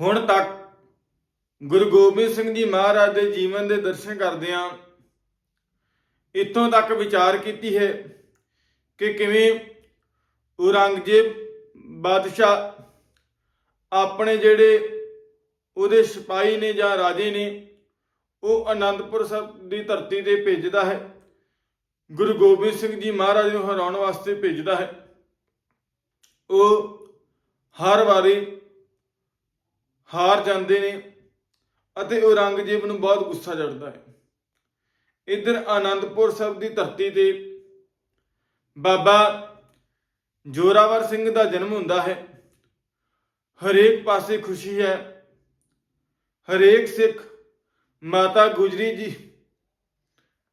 ਹੁਣ ਤੱਕ ਗੁਰੂ ਗੋਬਿੰਦ ਸਿੰਘ ਜੀ ਮਹਾਰਾਜ ਦੇ ਜੀਵਨ ਦੇ ਦਰਸ਼ਨ ਕਰਦਿਆਂ ਇੱਥੋਂ ਤੱਕ ਵਿਚਾਰ ਕੀਤੀ ਹੈ ਕਿ ਕਿਵੇਂ ਔਰੰਗਜ਼ੇਬ ਬਾਦਸ਼ਾਹ ਆਪਣੇ ਜਿਹੜੇ ਉਹਦੇ ਸਿਪਾਹੀ ਨੇ ਜਾਂ ਰਾਜੇ ਨੇ, ਉਹ ਆਨੰਦਪੁਰ ਸਾਹਿਬ ਦੀ ਧਰਤੀ ਤੇ ਭੇਜਦਾ ਹੈ। ਗੁਰੂ ਗੋਬਿੰਦ ਸਿੰਘ ਜੀ ਮਹਾਰਾਜ ਨੂੰ ਹਰਾਉਣ ਵਾਸਤੇ ਭੇਜਦਾ ਹੈ। ਉਹ ਹਰ ਵਾਰੀ ਹਾਰ ਜਾਂਦੇ ਨੇ ਅਤੇ ਔਰੰਗਜ਼ੇਬ ਨੂੰ ਬਹੁਤ ਗੁੱਸਾ ਚੜਦਾ ਹੈ। ਇੱਧਰ ਆਨੰਦਪੁਰ ਸਾਹਿਬ ਦੀ ਧਰਤੀ ਤੇ ਬਾਬਾ ਜੋਰਾਵਰ ਸਿੰਘ ਦਾ ਜਨਮ ਹੁੰਦਾ ਹੈ। ਹਰੇਕ ਪਾਸੇ ਖੁਸ਼ੀ ਹੈ। ਹਰੇਕ ਸਿੱਖ ਮਾਤਾ ਗੁਜਰੀ ਜੀ,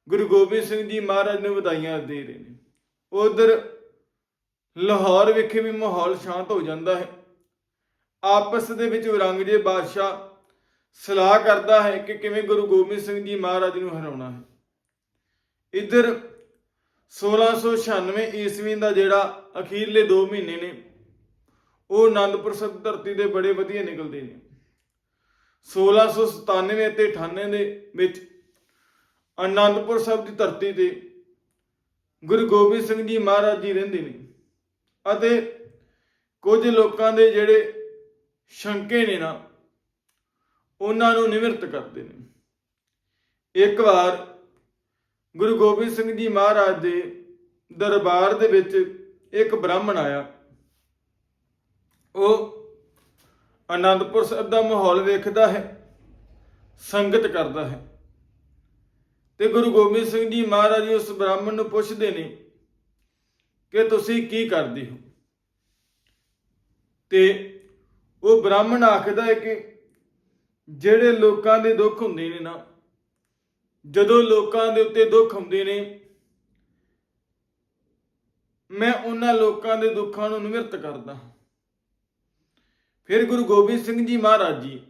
ਗੁਰੂ ਗੋਬਿੰਦ ਸਿੰਘ ਜੀ ਮਹਾਰਾਜ ਨੂੰ ਵਧਾਈਆਂ ਦੇ ਰਹੇ ਨੇ। ਉਧਰ ਲਾਹੌਰ ਵਿਖੇ ਵੀ ਮਾਹੌਲ ਸ਼ਾਂਤ ਹੋ ਜਾਂਦਾ ਹੈ। ਆਪਸ ਦੇ ਵਿੱਚ ਔਰੰਗਜ਼ੇਬ ਬਾਦਸ਼ਾਹ ਸਲਾਹ ਕਰਦਾ ਹੈ ਕਿ ਕਿਵੇਂ ਗੁਰੂ ਗੋਬਿੰਦ ਸਿੰਘ ਜੀ ਮਹਾਰਾਜ ਨੂੰ ਹਰਾਉਣਾ ਹੈ। ਇੱਧਰ 1696 ਈਸਵੀ ਦਾ ਜਿਹੜਾ ਅਖੀਰਲੇ 2 ਮਹੀਨੇ ਨੇ, ਉਹ ਆਨੰਦਪੁਰ ਸਾਹਿਬ ਧਰਤੀ ਦੇ ਬੜੇ ਵਧੀਆ ਨਿਕਲਦੇ ਨੇ। 1697 ਤੇ 98 ਦੇ ਵਿੱਚ ਆਨੰਦਪੁਰ ਸਾਹਿਬ ਦੀ ਧਰਤੀ ਤੇ ਗੁਰੂ ਗੋਬਿੰਦ ਸਿੰਘ ਜੀ ਮਹਾਰਾਜ ਜੀ ਰਹਿੰਦੇ ਨੇ ਅਤੇ ਕੁਝ ਲੋਕਾਂ ਦੇ ਜਿਹੜੇ ਸ਼ੰਕੇ ਨੇ ਨਾ ਉਹਨਾਂ ਨੂੰ ਨਿਵਰਤ ਕਰਦੇ ਨੇ। ਇੱਕ ਵਾਰ ਗੁਰੂ ਗੋਬਿੰਦ ਸਿੰਘ ਜੀ ਮਹਾਰਾਜ ਦੇ ਦਰਬਾਰ ਦੇ ਵਿੱਚ ਇੱਕ ਬ੍ਰਾਹਮਣ ਆਇਆ। ਉਹ ਆਨੰਦਪੁਰ ਸਾਹਿਬ ਦਾ ਮਾਹੌਲ ਵੇਖਦਾ ਹੈ, ਸੰਗਤ ਕਰਦਾ ਹੈ ਤੇ ਗੁਰੂ ਗੋਬਿੰਦ ਸਿੰਘ ਜੀ ਮਹਾਰਾਜ ਉਸ ਬ੍ਰਾਹਮਣ ਨੂੰ ਪੁੱਛਦੇ ਨੇ ਕਿ ਤੁਸੀਂ ਕੀ ਕਰਦੇ ਹੋ? ਤੇ ਉਹ ਬ੍ਰਾਹਮਣ ਆਖਦਾ ਹੈ ਕਿ ਜਿਹੜੇ ਲੋਕਾਂ ਦੇ ਦੁੱਖ ਹੁੰਦੇ ਨੇ ਨਾ, ਜਦੋਂ ਲੋਕਾਂ ਦੇ ਉੱਤੇ ਦੁੱਖ ਹੁੰਦੇ ਨੇ, ਮੈਂ ਉਹਨਾਂ ਲੋਕਾਂ ਦੇ ਦੁੱਖਾਂ ਨੂੰ ਨਿਵਰਤ ਕਰਦਾ ਫਿਰ ਗੁਰੂ ਗੋਬਿੰਦ ਸਿੰਘ ਜੀ ਮਹਾਰਾਜ ਜੀ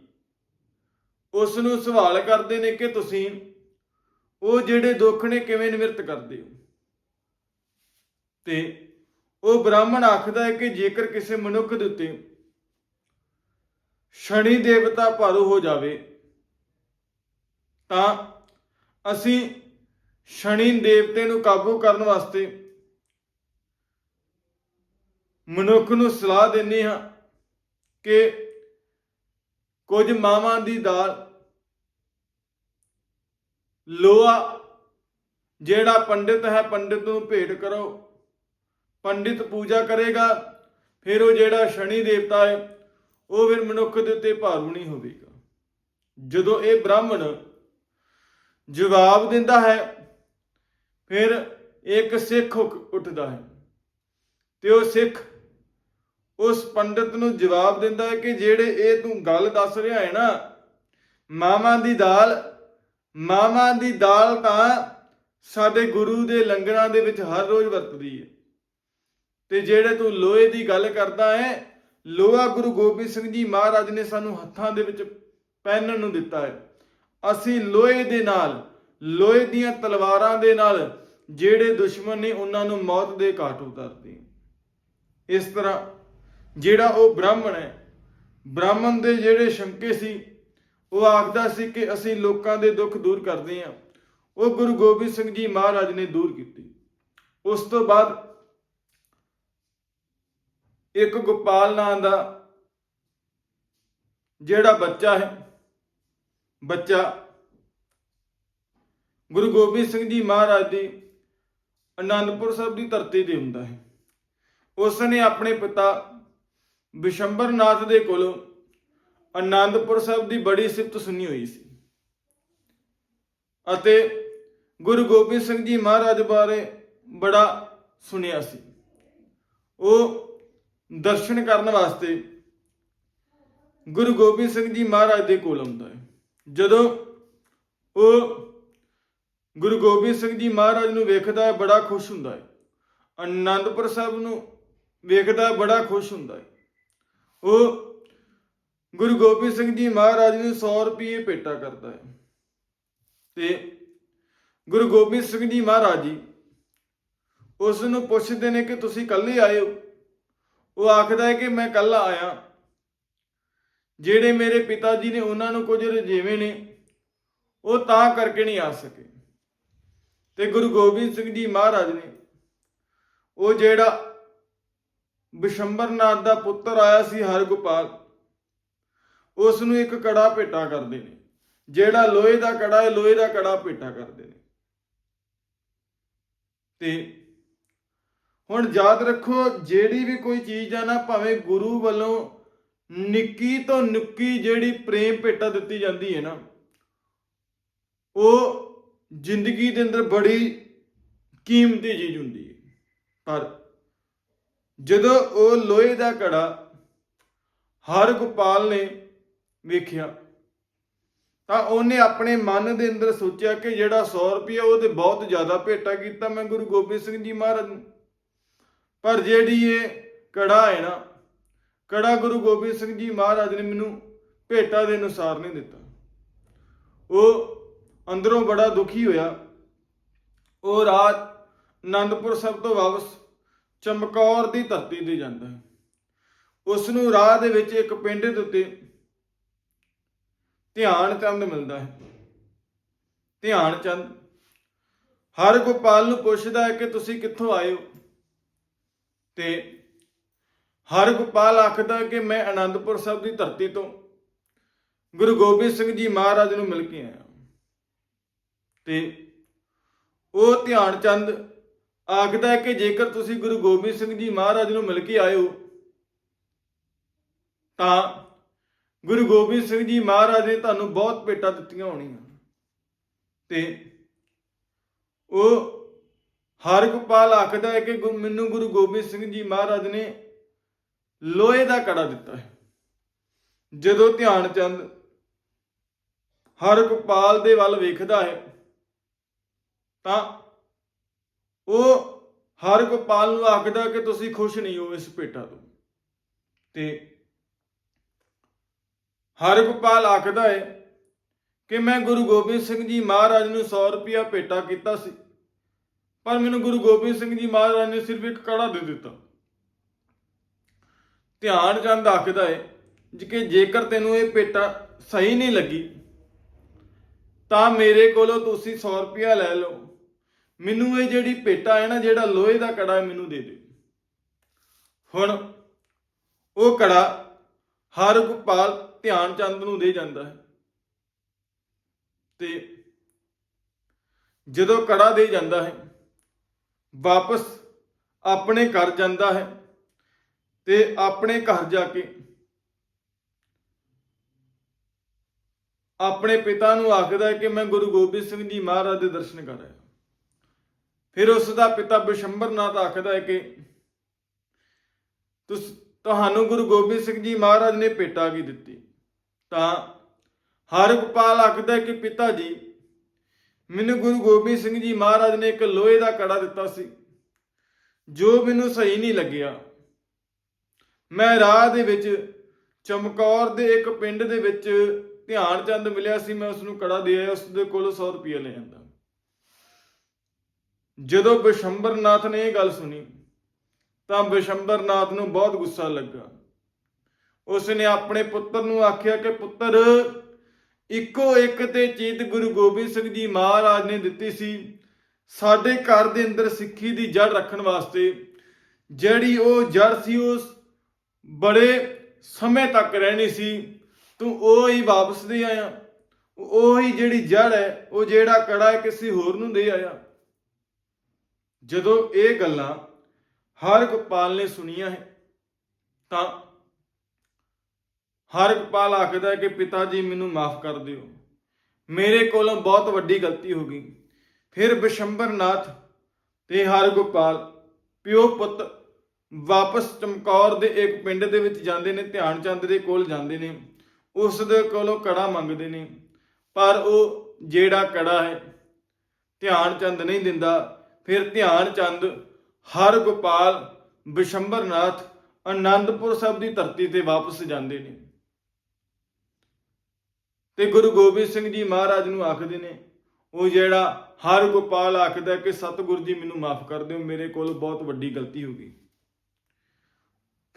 ਉਸ ਨੂੰ ਸਵਾਲ ਕਰਦੇ ਨੇ ਕਿ ਤੁਸੀਂ ਉਹ ਜਿਹੜੇ ਦੁੱਖ ਨੇ ਕਿਵੇਂ ਨਿਵਰਤ ਕਰਦੇ ਹੋ? ਤੇ ਉਹ ਬ੍ਰਾਹਮਣ ਆਖਦਾ ਹੈ ਕਿ ਜੇਕਰ ਕਿਸੇ ਮਨੁੱਖ ਦੇ ਉੱਤੇ ਸ਼ਨੀ ਦੇਵਤਾ ਭਾਰੂ ਹੋ ਜਾਵੇ, ਤਾਂ ਅਸੀਂ ਸ਼ਨੀ ਦੇਵਤੇ ਨੂੰ ਕਾਬੂ ਕਰਨ ਵਾਸਤੇ ਮਨੁੱਖ ਨੂੰ ਸਲਾਹ ਦਿੰਦੇ ਹਾਂ ਕਿ ਕੁਝ ਮਾਵਾਂ ਦੀ ਦਾਲ, ਲੋਹਾ ਜਿਹੜਾ ਪੰਡਿਤ ਹੈ, ਪੰਡਿਤ ਨੂੰ ਭੇਟ ਕਰੋ, ਪੰਡਿਤ ਪੂਜਾ ਕਰੇਗਾ, ਫਿਰ ਉਹ ਜਿਹੜਾ ਸ਼ਨੀ ਦੇਵਤਾ ਹੈ ਉਹ ਫਿਰ ਮਨੁੱਖ ਦੇ ਉੱਤੇ ਭਾਰੂ ਨਹੀਂ ਹੋਵੇਗਾ। ਜਦੋਂ ਇਹ ਬ੍ਰਾਹਮਣ ਜਵਾਬ ਦਿੰਦਾ ਹੈ, ਫਿਰ ਇੱਕ ਸਿੱਖ ਉੱਠਦਾ ਹੈ ਤੇ ਉਹ ਸਿੱਖ ਉਸ ਪੰਡਿਤ ਨੂੰ ਜਵਾਬ ਦਿੰਦਾ ਹੈ ਕਿ ਜਿਹੜੇ ਇਹ ਤੂੰ ਗੱਲ ਦੱਸ ਰਿਹਾ ਹੈ ਨਾ, ਮਾਵਾਂ ਦੀ ਦਾਲ ਮਾਮਾ ਦੀ ਦਾਲ ਤਾਂ ਸਾਡੇ ਗੁਰੂ ਦੇ ਲੰਗਰਾਂ ਦੇ ਵਿੱਚ ਹਰ ਰੋਜ਼ ਵਰਤਦੀ ਹੈ। ਤੇ ਜਿਹੜੇ ਤੂੰ ਲੋਹੇ ਦੀ ਗੱਲ ਕਰਦਾ ਹੈ ਲੋਹਾ ਗੁਰੂ ਗੋਬਿੰਦ ਸਿੰਘ ਜੀ ਮਹਾਰਾਜ ਨੇ ਸਾਨੂੰ ਹੱਥਾਂ ਦੇ ਵਿੱਚ ਪਹਿਨਣ ਨੂੰ ਦਿੱਤਾ ਹੈ। ਅਸੀਂ ਲੋਹੇ ਦੇ ਨਾਲ, ਲੋਹੇ ਦੀਆਂ ਤਲਵਾਰਾਂ ਦੇ ਨਾਲ ਜਿਹੜੇ ਦੁਸ਼ਮਣ ਨੇ ਉਹਨਾਂ ਨੂੰ ਮੌਤ ਦੇ ਘਾਟ ਉਤਾਰਦੇ ਇਸ ਤਰ੍ਹਾਂ ਜਿਹੜਾ ਉਹ ਬ੍ਰਾਹਮਣ ਹੈ, ਬ੍ਰਾਹਮਣ ਦੇ ਜਿਹੜੇ ਸ਼ੰਕੇ ਸੀ, ਉਹ ਆਖਦਾ ਸੀ ਕਿ ਅਸੀਂ ਲੋਕਾਂ ਦੇ ਦੁੱਖ ਦੂਰ ਕਰਦੇ ਹਾਂ। ਉਹ ਗੁਰੂ ਗੋਬਿੰਦ ਸਿੰਘ ਜੀ ਮਹਾਰਾਜ ਨੇ ਦੂਰ ਕੀਤੀ। ਉਸ ਤੋਂ ਬਾਅਦ ਇੱਕ ਗੋਪਾਲ ਨਾਂ ਦਾ ਜਿਹੜਾ ਬੱਚਾ ਹੈ, ਬੱਚਾ ਗੁਰੂ ਗੋਬਿੰਦ ਸਿੰਘ ਜੀ ਮਹਾਰਾਜ ਦੀ ਆਨੰਦਪੁਰ ਸਾਹਿਬ ਦੀ ਧਰਤੀ ਤੇ ਹੁੰਦਾ ਹੈ। ਉਸ ਨੇ ਆਪਣੇ ਪਿਤਾ ਬਿਸ਼ੰਬਰਨਾਥ ਦੇ ਕੋਲੋਂ ਅਨੰਦਪੁਰ ਸਾਹਿਬ ਦੀ ਬੜੀ ਸਿਫਤ ਸੁਣੀ ਹੋਈ ਸੀ ਅਤੇ ਗੁਰੂ ਗੋਬਿੰਦ ਸਿੰਘ ਜੀ ਮਹਾਰਾਜ ਬਾਰੇ ਬੜਾ ਸੁਣਿਆ ਸੀ। ਉਹ ਦਰਸ਼ਨ ਕਰਨ ਵਾਸਤੇ ਗੁਰੂ ਗੋਬਿੰਦ ਸਿੰਘ ਜੀ ਮਹਾਰਾਜ ਦੇ ਕੋਲ ਆਉਂਦਾ ਹੈ। ਜਦੋਂ ਉਹ ਗੁਰੂ ਗੋਬਿੰਦ ਸਿੰਘ ਜੀ ਮਹਾਰਾਜ ਨੂੰ ਵੇਖਦਾ ਹੈ, ਬੜਾ ਖੁਸ਼ ਹੁੰਦਾ ਹੈ। ਅਨੰਦਪੁਰ ਸਾਹਿਬ ਨੂੰ ਵੇਖਦਾ ਹੈ, ਬੜਾ ਖੁਸ਼ ਹੁੰਦਾ ਹੈ। ਉਹ ਗੁਰੂ ਗੋਬਿੰਦ ਸਿੰਘ ਜੀ ਮਹਾਰਾਜ ਨੂੰ 100 ਰੁਪਏ ਭੇਟਾ ਕਰਦਾ ਹੈ। ਤੇ ਗੁਰੂ ਗੋਬਿੰਦ ਸਿੰਘ ਜੀ ਮਹਾਰਾਜ ਜੀ ਉਸ ਨੂੰ ਪੁੱਛਦੇ ਨੇ ਕਿ ਤੁਸੀਂ ਇਕੱਲੇ ਆਏ ਹੋ? ਉਹ ਆਖਦਾ ਹੈ ਕਿ ਮੈਂ ਕੱਲ ਆਇਆ। ਜਿਹੜੇ ਮੇਰੇ ਪਿਤਾ ਜੀ ਨੇ ਉਹਨਾਂ ਨੂੰ ਕੁਝ ਰਜੇਵੇਂ ਨੇ, ਉਹ ਤਾਂ ਕਰਕੇ ਨਹੀਂ ਆ ਸਕੇ। ਤੇ ਗੁਰੂ ਗੋਬਿੰਦ ਸਿੰਘ ਜੀ ਮਹਾਰਾਜ ਨੇ ਉਹ ਜਿਹੜਾ ਬਿਸ਼ੰਬਰਨਾਥ ਦਾ ਪੁੱਤਰ ਆਇਆ ਸੀ ਹਰਗੋਪਾਲ ਉਸ ਨੂੰ ਇੱਕ ਕੜਾ ਭੇਟਾ ਕਰਦੇ ਨੇ। ਜਿਹੜਾ ਲੋਹੇ ਦਾ ਕੜਾ ਹੈ, ਲੋਹੇ ਦਾ ਕੜਾ ਭੇਟਾ ਕਰਦੇ ਨੇ। ਤੇ ਹੁਣ ਯਾਦ ਰੱਖੋ, ਜਿਹੜੀ ਵੀ ਕੋਈ ਚੀਜ਼ ਆ ਨਾ, ਭਾਵੇਂ ਗੁਰੂ ਵੱਲੋਂ ਨਿੱਕੀ ਤੋਂ ਨਿੱਕੀ ਜਿਹੜੀ ਪ੍ਰੇਮ ਭੇਟਾ ਦਿੱਤੀ ਜਾਂਦੀ ਹੈ ਨਾ, ਉਹ ਜ਼ਿੰਦਗੀ ਦੇ ਅੰਦਰ ਬੜੀ ਕੀਮਤੀ ਚੀਜ਼ ਹੁੰਦੀ ਹੈ। ਪਰ ਜਦੋਂ ਉਹ ਲੋਹੇ ਦਾ ਕੜਾ ਹਰ ਗੋਪਾਲ ਨੇ ਵੇਖਿਆ, ਤਾਂ ਉਹਨੇ ਆਪਣੇ ਮਨ ਦੇ ਅੰਦਰ ਸੋਚਿਆ ਕਿ ਜਿਹੜਾ 100 ਰੁਪਇਆ ਉਹ ਤੇ ਬਹੁਤ ਜ਼ਿਆਦਾ ਭੇਟਾ ਕੀਤਾ, ਮੈਂ ਗੁਰੂ ਗੋਬਿੰਦ ਸਿੰਘ ਜੀ ਮਹਾਰਾਜ ਨੂੰ। ਪਰ ਜਿਹੜੀ ਇਹ ਕੜਾ ਹੈ ਨਾ, ਕੜਾ ਗੁਰੂ ਗੋਬਿੰਦ ਸਿੰਘ ਜੀ ਮਹਾਰਾਜ ਨੇ ਮੈਨੂੰ ਭੇਟਾ ਦੇ ਅਨੁਸਾਰ ਨਹੀਂ ਦਿੱਤਾ। ਉਹ ਅੰਦਰੋਂ ਬੜਾ ਦੁਖੀ ਹੋਇਆ। ਉਹ ਰਾਤ ਆਨੰਦਪੁਰ ਸਾਹਿਬ ਤੋਂ ਵਾਪਸ ਚਮਕੌਰ ਦੀ ਧਰਤੀ ਤੇ ਜਾਂਦਾ ਹੈ। ਉਸ ਨੂੰ ਰਾਹ ਦੇ ਵਿੱਚ ਇੱਕ ਪਿੰਡ ਦੇ ਉੱਤੇ ਧਿਆਨ ਚੰਦ ਮਿਲਦਾ ਹੈ। ਧਿਆਨ ਚੰਦ ਹਰ ਗੋਪਾਲ ਨੂੰ ਪੁੱਛਦਾ ਹੈ ਕਿ ਤੁਸੀਂ ਕਿੱਥੋਂ ਆਏ ਹੋ? ਤੇ ਹਰ ਗੋਪਾਲ ਆਖਦਾ ਕਿ ਮੈਂ ਆਨੰਦਪੁਰ ਸਾਹਿਬ ਦੀ ਧਰਤੀ ਤੋਂ ਗੁਰੂ ਗੋਬਿੰਦ ਸਿੰਘ ਜੀ ਮਹਾਰਾਜ ਨੂੰ ਮਿਲ ਕੇ ਆਇਆ। ਤੇ ਉਹ ਧਿਆਨ ਚੰਦ ਆਖਦਾ ਹੈ ਕਿ ਜੇਕਰ ਤੁਸੀਂ ਗੁਰੂ ਗੋਬਿੰਦ ਸਿੰਘ ਜੀ ਮਹਾਰਾਜ ਨੂੰ ਮਿਲ ਕੇ ਆਏ ਹੋ ਤਾਂ ਗੁਰੂ ਗੋਬਿੰਦ ਸਿੰਘ ਜੀ ਮਹਾਰਾਜ ਨੇ ਤੁਹਾਨੂੰ ਬਹੁਤ ਭੇਟਾਂ ਦਿੱਤੀਆਂ ਹੋਣੀਆਂ। ਤੇ ਉਹ ਹਰ ਗੋਪਾਲ ਆਖਦਾ ਹੈ ਕਿ ਮੈਨੂੰ ਗੁਰੂ ਗੋਬਿੰਦ ਸਿੰਘ ਜੀ ਮਹਾਰਾਜ ਨੇ ਲੋਹੇ ਦਾ ਕੜਾ ਦਿੱਤਾ ਹੈ। ਜਦੋਂ ਧਿਆਨ ਚੰਦ ਹਰ ਗੋਪਾਲ ਦੇ ਵੱਲ ਵੇਖਦਾ ਹੈ, ਤਾਂ ਉਹ ਹਰ ਗੋਪਾਲ ਨੂੰ ਆਖਦਾ ਕਿ ਤੁਸੀਂ ਖੁਸ਼ ਨਹੀਂ ਹੋ ਇਸ ਭੇਟਾ ਤੋਂ। ਤੇ ਹਰ ਗੋਪਾਲ ਆਖਦਾ ਹੈ ਕਿ ਮੈਂ ਗੁਰੂ ਗੋਬਿੰਦ ਸਿੰਘ ਜੀ ਮਹਾਰਾਜ ਨੂੰ 100 ਰੁਪਇਆ ਭੇਟਾ ਕੀਤਾ ਸੀ। ਪਰ ਮੈਨੂੰ ਗੁਰੂ ਗੋਬਿੰਦ ਸਿੰਘ ਜੀ ਮਹਾਰਾਜ ਨੇ ਸਿਰਫ ਇੱਕ ਕੜਾ ਦੇ ਦਿੱਤਾ। ਧਿਆਨ ਚੰਦ ਆਖਦਾ ਹੈ ਕਿ ਜੇਕਰ ਤੈਨੂੰ ਇਹ ਭੇਟਾ ਸਹੀ ਨਹੀਂ ਲੱਗੀ, ਤਾਂ ਮੇਰੇ ਕੋਲੋਂ ਤੁਸੀਂ 100 ਰੁਪਇਆ ਲੈ ਲਓ। ਮੈਨੂੰ ਇਹ ਜਿਹੜੀ ਭੇਟਾ ਹੈ ਨਾ, ਜਿਹੜਾ ਲੋਹੇ ਦਾ ਕੜਾ ਮੈਨੂੰ ਦੇ ਦਿਓ ਹੁਣ ਉਹ ਕੜਾ ਹਰ ਗੋਪਾਲ ਧਿਆਨ ਚੰਦ ਨੂੰ ਦੇ ਜਾਂਦਾ ਹੈ। ਤੇ ਜਦੋਂ ਕੜਾ ਦੇ ਜਾਂਦਾ ਹੈ ਵਾਪਸ ਆਪਣੇ ਘਰ ਜਾਂਦਾ ਹੈ ਤੇ ਆਪਣੇ ਘਰ ਜਾ ਕੇ ਆਪਣੇ ਪਿਤਾ ਨੂੰ ਆਖਦਾ ਹੈ ਕਿ ਮੈਂ ਗੁਰੂ ਗੋਬਿੰਦ ਸਿੰਘ ਜੀ ਮਹਾਰਾਜ ਦੇ ਦਰਸ਼ਨ ਕਰ ਆਇਆ। ਫਿਰ ਉਸ ਦਾ ਪਿਤਾ ਬਿਸ਼ੰਬਰਨਾਥ ਆਖਦਾ ਹੈ ਕਿ ਤੁਸ, ਤੁਹਾਨੂੰ ਗੁਰੂ ਗੋਬਿੰਦ ਸਿੰਘ ਜੀ ਮਹਾਰਾਜ ਨੇ ਭੇਟਾ ਕੀ ਦਿੱਤੀ। ਤਾਂ ਹਰ ਗੋਪਾਲ ਆਖਦਾ ਹੈ ਕਿ ਪਿਤਾ ਜੀ ਮੈਨੂੰ ਗੁਰੂ ਗੋਬਿੰਦ ਸਿੰਘ ਜੀ ਮਹਾਰਾਜ ਨੇ ਇੱਕ ਲੋਹੇ ਦਾ ਕੜਾ ਦਿੱਤਾ ਸੀ। ਜੋ ਮੈਨੂੰ ਸਹੀ ਨਹੀਂ ਲੱਗਿਆ। ਮੈਂ ਰਾਹ ਦੇ ਵਿੱਚ ਚਮਕੌਰ ਦੇ ਇੱਕ ਪਿੰਡ ਦੇ ਵਿੱਚ ਧਿਆਨ ਚੰਦ ਮਿਲਿਆ ਸੀ। ਮੈਂ ਉਸ ਨੂੰ ਕੜਾ ਦੇ ਆਇਆ। ਉਸ ਦੇ ਕੋਲੋਂ 100 ਰੁਪਏ ਲੈ ਜਾਂਦਾ ਜਦੋਂ ਬਿਸ਼ੰਬਰਨਾਥ ਨੇ ਇਹ ਗੱਲ ਸੁਣੀ, ਤਾਂ ਬਿਸ਼ੰਬਰਨਾਥ ਨੂੰ ਬਹੁਤ ਗੁੱਸਾ ਲੱਗਾ। ਉਸ ਨੇ ਆਪਣੇ ਪੁੱਤਰ ਨੂੰ ਆਖਿਆ ਕਿ ਪੁੱਤਰ ਇੱਕੋ ਇੱਕ ਤੇ ਚੀਤ ਗੁਰੂ ਗੋਬਿੰਦ ਸਿੰਘ ਜੀ ਮਹਾਰਾਜ ਨੇ ਦਿੱਤੀ ਸੀ ਸਾਡੇ ਘਰ ਦੇ ਅੰਦਰ ਸਿੱਖੀ ਦੀ ਜੜ ਰੱਖਣ ਵਾਸਤੇ, ਜਿਹੜੀ ਉਹ ਜੜ ਸੀ ਉਸ ਬੜੇ ਸਮੇਂ ਤੱਕ ਰਹਿਣੀ ਸੀ। ਤੂੰ ਉਹ ਹੀ ਵਾਪਸ ਦੇ ਆਇਆ। ਉਹ ਹੀ ਜਿਹੜੀ ਜੜ ਹੈ, ਉਹ ਜਿਹੜਾ ਕੜਾ ਹੈ, ਕਿਸੇ ਹੋਰ ਨੂੰ ਦੇ ਆਇਆ। ਜਦੋਂ ਇਹ ਗੱਲਾਂ ਹਰ ਗੋਪਾਲ ਨੇ ਸੁਣੀਆਂ ਹੈ, ਤਾਂ ਹਰਗੋਪਾਲ ਆਖਦਾ ਹੈ ਕਿ ਪਿਤਾ ਜੀ ਮੈਨੂੰ ਮਾਫ ਕਰ ਦਿਓ। ਮੇਰੇ ਕੋਲੋਂ ਬਹੁਤ ਵੱਡੀ ਗਲਤੀ ਹੋ ਗਈ। ਫਿਰ ਬਿਸ਼ੰਬਰਨਾਥ ਤੇ ਹਰ ਗੋਪਾਲ ਪਿਓ ਪੁੱਤ ਵਾਪਸ ਚਮਕੌਰ ਦੇ ਇੱਕ ਪਿੰਡ ਦੇ ਵਿੱਚ ਜਾਂਦੇ ਨੇ ਧਿਆਨ ਚੰਦ ਦੇ ਕੋਲ ਜਾਂਦੇ ਨੇ। ਉਸ ਦੇ ਕੋਲੋਂ ਕੜਾ ਮੰਗਦੇ ਨੇ। ਪਰ ਉਹ ਜਿਹੜਾ ਕੜਾ ਹੈ ਧਿਆਨ ਚੰਦ ਨਹੀਂ ਦਿੰਦਾ। ਫਿਰ ਧਿਆਨ ਚੰਦ ਹਰਗੋਪਾਲ ਬਿਸ਼ੰਬਰਨਾਥ ਆਨੰਦਪੁਰ ਸਾਹਿਬ ਦੀ ਧਰਤੀ ਤੇ ਵਾਪਸ ਜਾਂਦੇ ਨੇ। ਤੇ ਗੁਰੂ ਗੋਬਿੰਦ ਸਿੰਘ ਜੀ ਮਹਾਰਾਜ ਨੂੰ ਆਖਦੇ ਨੇ, ਉਹ ਜਿਹੜਾ ਹਰ ਗੋਪਾਲ ਆਖਦਾ ਕਿ ਸਤਿਗੁਰੂ ਜੀ ਮੈਨੂੰ ਮਾਫ ਕਰ ਦਿਓ, ਮੇਰੇ ਕੋਲ ਬਹੁਤ ਵੱਡੀ ਗਲਤੀ ਹੋ ਗਈ।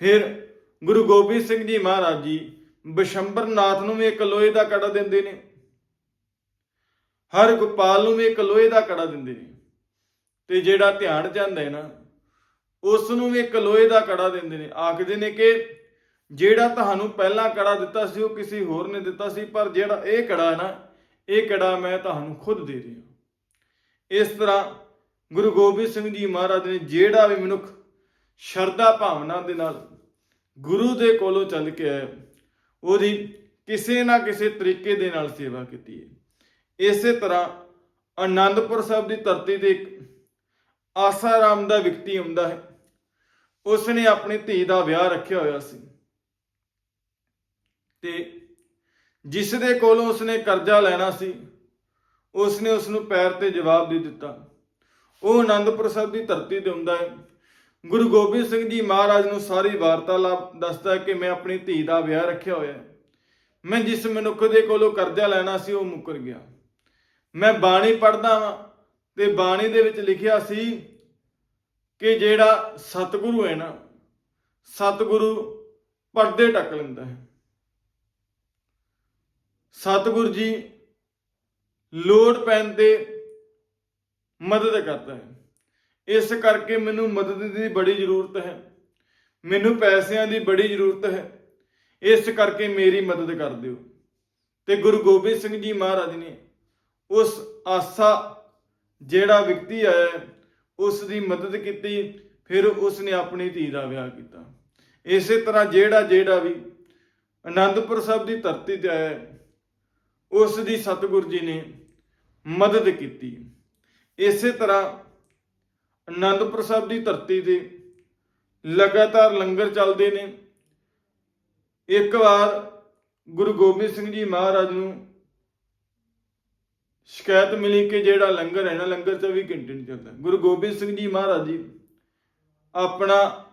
ਫਿਰ ਗੁਰੂ ਗੋਬਿੰਦ ਸਿੰਘ ਜੀ ਮਹਾਰਾਜ ਜੀ ਬਿਸ਼ੰਬਰਨਾਥ ਨੂੰ ਵੀ ਇੱਕ ਲੋਹੇ ਦਾ ਕੜਾ ਦਿੰਦੇ ਨੇ, ਹਰ ਗੋਪਾਲ ਨੂੰ ਵੀ ਇੱਕ ਲੋਹੇ ਦਾ ਕੜਾ ਦਿੰਦੇ ਨੇ, ਤੇ ਜਿਹੜਾ ਧਿਆਨ ਜਾਂਦਾ ਹੈ ਨਾ, ਉਸ ਨੂੰ ਵੀ ਇੱਕ ਲੋਹੇ ਦਾ ਕੜਾ ਦਿੰਦੇ ਨੇ, ਆਖਦੇ ਨੇ ਕਿ ਜਿਹੜਾ ਤੁਹਾਨੂੰ ਪਹਿਲਾਂ ਕੜਾ ਦਿੱਤਾ ਸੀ, ਉਹ ਕਿਸੇ ਹੋਰ ਨੇ ਦਿੱਤਾ ਸੀ, ਪਰ ਜਿਹੜਾ ਇਹ ਕੜਾ ਨਾ, ਇਹ ਕੜਾ ਮੈਂ ਤੁਹਾਨੂੰ ਖੁਦ ਦੇ ਰਿਹਾ ਇਸ ਤਰ੍ਹਾਂ ਗੁਰੂ ਗੋਬਿੰਦ ਸਿੰਘ ਜੀ ਮਹਾਰਾਜ ਨੇ ਜਿਹੜਾ ਵੀ ਮਨੁੱਖ ਸ਼ਰਧਾ ਭਾਵਨਾ ਦੇ ਨਾਲ ਗੁਰੂ ਦੇ ਕੋਲੋਂ ਚੱਲ ਕੇ ਆਇਆ, ਉਹਦੀ ਕਿਸੇ ਨਾ ਕਿਸੇ ਤਰੀਕੇ ਦੇ ਨਾਲ ਸੇਵਾ ਕੀਤੀ ਹੈ। ਇਸੇ ਤਰ੍ਹਾਂ ਆਨੰਦਪੁਰ ਸਾਹਿਬ ਦੀ ਧਰਤੀ ਤੇ ਇੱਕ ਆਸਾਰਾਮ ਦਾ ਵਿਅਕਤੀ ਆਉਂਦਾ ਹੈ। ਉਸ ਨੇ ਆਪਣੀ ਧੀ ਦਾ ਵਿਆਹ ਰੱਖਿਆ ਹੋਇਆ ਸੀ। ਤੇ ਜਿਸ ਦੇ ਕੋਲੋਂ ਉਸਨੇ ਕਰਜ਼ਾ ਲੈਣਾ ਸੀ, ਉਸਨੇ ਉਸ ਨੂੰ ਪੈਰ ਤੇ ਜਵਾਬ ਦੇ ਦਿੱਤਾ। ਉਹ ਆਨੰਦਪੁਰ ਸਾਹਿਬ ਦੀ ਧਰਤੀ ਤੇ ਹੁੰਦਾ ਹੈ। ਗੁਰੂ ਗੋਬਿੰਦ ਸਿੰਘ ਜੀ ਮਹਾਰਾਜ ਨੂੰ ਸਾਰੀ ਵਾਰਤਾਲਾਪ ਦੱਸਦਾ ਹੈ ਕਿ ਮੈਂ ਆਪਣੀ ਧੀ ਦਾ ਵਿਆਹ ਰੱਖਿਆ ਹੋਇਆ ਮੈਂ ਜਿਸ ਮਨੁੱਖ ਦੇ ਕੋਲੋਂ ਕਰਜ਼ਾ ਲੈਣਾ ਸੀ, ਉਹ ਮੁੱਕਰ ਗਿਆ। ਮੈਂ ਬਾਣੀ ਪੜ੍ਹਦਾ ਵਾਂ ਤੇ ਬਾਣੀ ਦੇ ਵਿੱਚ ਲਿਖਿਆ ਸੀ ਕਿ ਜਿਹੜਾ ਸਤਿਗੁਰੂ ਹੈ ਨਾ, ਸਤਿਗੁਰੂ ਪਰਦੇ ਟੱਕ ਲੈਂਦਾ ਹੈ। ਸਤਿਗੁਰੂ ਜੀ ਲੋੜ ਪੈਣ ਤੇ ਮਦਦ ਕਰਦਾ ਹੈ। ਇਸ ਕਰਕੇ ਮੈਨੂੰ ਮਦਦ ਦੀ ਬੜੀ ਜ਼ਰੂਰਤ ਹੈ। ਮੈਨੂੰ ਪੈਸਿਆਂ ਦੀ ਬੜੀ ਜ਼ਰੂਰਤ ਹੈ। ਇਸ ਕਰਕੇ ਮੇਰੀ ਮਦਦ ਕਰ ਦਿਓ। ਤੇ ਗੁਰੂ ਗੋਬਿੰਦ ਸਿੰਘ ਜੀ ਮਹਾਰਾਜ ਨੇ ਉਸ ਆਸਾ ਜਿਹੜਾ ਵਿਅਕਤੀ ਆਇਆ ਉਸ ਦੀ ਮਦਦ ਕੀਤੀ, ਫਿਰ ਉਸ ਨੇ ਆਪਣੀ ਧੀ ਦਾ ਵਿਆਹ ਕੀਤਾ। ਇਸੇ ਤਰ੍ਹਾਂ ਜਿਹੜਾ ਜਿਹੜਾ ਵੀ ਆਨੰਦਪੁਰ ਸਾਹਿਬ ਦੀ ਧਰਤੀ ਤੇ ਆਇਆ ਉਸ ਦੀ ਸਤਿਗੁਰੂ ਜੀ ਨੇ ਮਦਦ ਕੀਤੀ। ਇਸੇ ਤਰ੍ਹਾਂ ਅਨੰਦਪੁਰ ਸਾਹਿਬ ਦੀ ਧਰਤੀ ਤੇ ਲਗਾਤਾਰ ਲੰਗਰ ਚੱਲਦੇ ਨੇ। ਇੱਕ ਵਾਰ ਗੁਰੂ ਗੋਬਿੰਦ ਸਿੰਘ ਜੀ ਮਹਾਰਾਜ ਨੂੰ ਸ਼ਿਕਾਇਤ ਮਿਲੀ ਕਿ ਜਿਹੜਾ ਲੰਗਰ ਹੈ ਨਾ, ਲੰਗਰ 24 ਘੰਟੇ ਨਹੀਂ ਚੱਲਦਾ। ਗੁਰੂ ਗੋਬਿੰਦ ਸਿੰਘ ਜੀ ਮਹਾਰਾਜ ਜੀ ਆਪਣਾ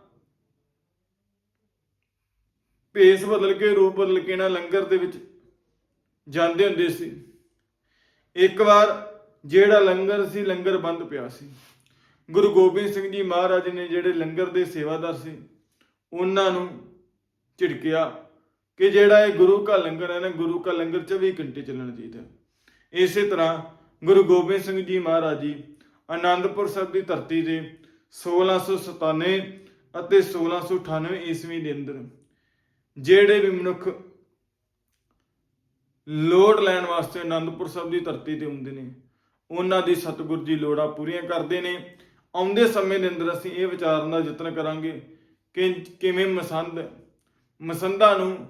ਭੇਸ ਬਦਲ ਕੇ, ਰੂਪ ਬਦਲ ਕੇ ਨਾ ਲੰਗਰ ਦੇ ਵਿੱਚ ਜਾਂਦੇ ਹੁੰਦੇ ਸੀ। ਇੱਕ ਵਾਰ ਜਿਹੜਾ ਲੰਗਰ ਸੀ, ਲੰਗਰ ਬੰਦ ਪਿਆ ਸੀ। ਗੁਰੂ ਗੋਬਿੰਦ ਸਿੰਘ ਜੀ ਮਹਾਰਾਜ ਨੇ ਜਿਹੜੇ ਲੰਗਰ ਦੇ ਸੇਵਾਦਾਰ ਸੀ, ਉਹਨਾਂ ਨੂੰ ਝਿੜਕਿਆ ਕਿ ਜਿਹੜਾ ਇਹ ਗੁਰੂ ਕਾ ਲੰਗਰ ਹੈ ਨਾ, ਗੁਰੂ ਕਾ ਲੰਗਰ 24 ਘੰਟੇ ਚੱਲਣਾ ਚਾਹੀਦਾ ਇਸੇ ਤਰ੍ਹਾਂ ਗੁਰੂ ਗੋਬਿੰਦ ਸਿੰਘ ਜੀ ਮਹਾਰਾਜ ਜੀ ਆਨੰਦਪੁਰ ਸਾਹਿਬ ਦੀ ਧਰਤੀ ਤੇ 1697 ਅਤੇ 1698 ਈਸਵੀ ਦੇ ਅੰਦਰ, ਜਿਹੜੇ ਵੀ ਮਨੁੱਖ ਲੋੜ ਲੈਣ ਵਾਸਤੇ ਆਨੰਦਪੁਰ ਸਾਹਿਬ ਦੀ ਧਰਤੀ ਤੇ ਹੁੰਦੇ ਨੇ। ਉਹਨਾਂ ਦੀ ਸਤਿਗੁਰ ਜੀ ਲੋੜਾਂ ਪੂਰੀਆਂ ਕਰਦੇ ਨੇ। ਆਉਂਦੇ ਸਮੇਂ ਦੇ ਅੰਦਰ ਅਸੀਂ ਇਹ ਵਿਚਾਰਨ ਦਾ ਯਤਨ ਕਰਾਂਗੇ ਕਿ ਕਿਵੇਂ ਮਸੰਦ, ਮਸੰਦਾਂ ਨੂੰ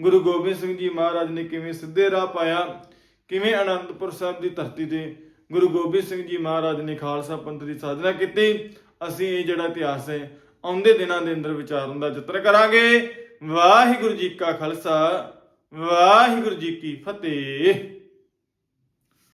ਗੁਰੂ ਗੋਬਿੰਦ ਸਿੰਘ ਜੀ ਮਹਾਰਾਜ ਨੇ ਕਿਵੇਂ ਸਿੱਧੇ ਰਾਹ ਪਾਇਆ, ਕਿਵੇਂ ਅਨੰਦਪੁਰ ਸਾਹਿਬ ਦੀ ਧਰਤੀ ਤੇ ਗੁਰੂ ਗੋਬਿੰਦ ਸਿੰਘ ਜੀ ਮਹਾਰਾਜ ਨੇ ਖਾਲਸਾ ਪੰਥ ਦੀ ਸਾਜਨਾ ਕੀਤੀ, ਅਸੀਂ ਇਹ ਜਿਹੜਾ ਇਤਿਹਾਸ ਹੈ, ਆਉਂਦੇ ਦਿਨਾਂ ਦੇ ਅੰਦਰ ਵਿਚਾਰਨ ਦਾ ਯਤਨ ਕਰਾਂਗੇ। ਵਾਹਿਗੁਰੂ ਜੀ ਕਾ ਖਾਲਸਾ। ਵਾਹਿਗੁਰੂ ਜੀ ਕੀ ਫਤਿਹ।